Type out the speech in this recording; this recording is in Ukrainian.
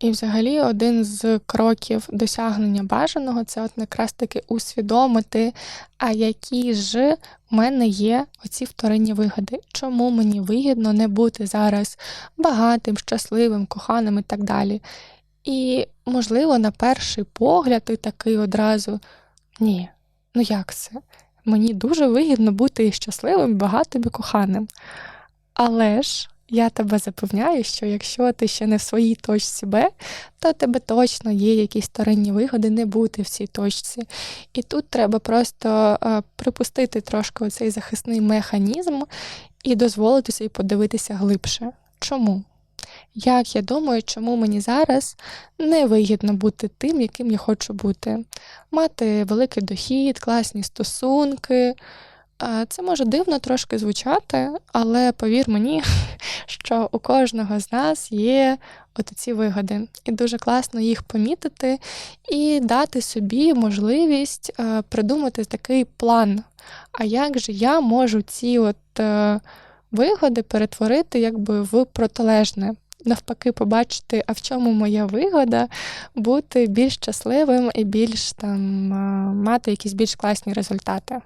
І взагалі один з кроків досягнення бажаного це от якраз таки усвідомити, а які ж в мене є оці вторинні вигоди. Чому мені вигідно не бути зараз багатим, щасливим, коханим і так далі. І, можливо, на перший погляд ти такий одразу ні, ну як це? Мені дуже вигідно бути щасливим, багатим і коханим. Але ж я тебе запевняю, що якщо ти ще не в своїй точці Б, то тебе точно є якісь вторинні вигоди не бути в цій точці. І тут треба просто е, припустити трошки оцей захисний механізм і дозволити собі подивитися глибше. Чому? Як я думаю, чому мені зараз не вигідно бути тим, яким я хочу бути? Мати великий дохід, класні стосунки. Е, Це може дивно трошки звучати, але повір мені, що у кожного з нас є от ці вигоди, і дуже класно їх помітити і дати собі можливість е, придумати такий план. А як же я можу ці от е, вигоди перетворити якби в протилежне? Навпаки, побачити, а в чому моя вигода бути більш щасливим і більш там е, мати якісь більш класні результати.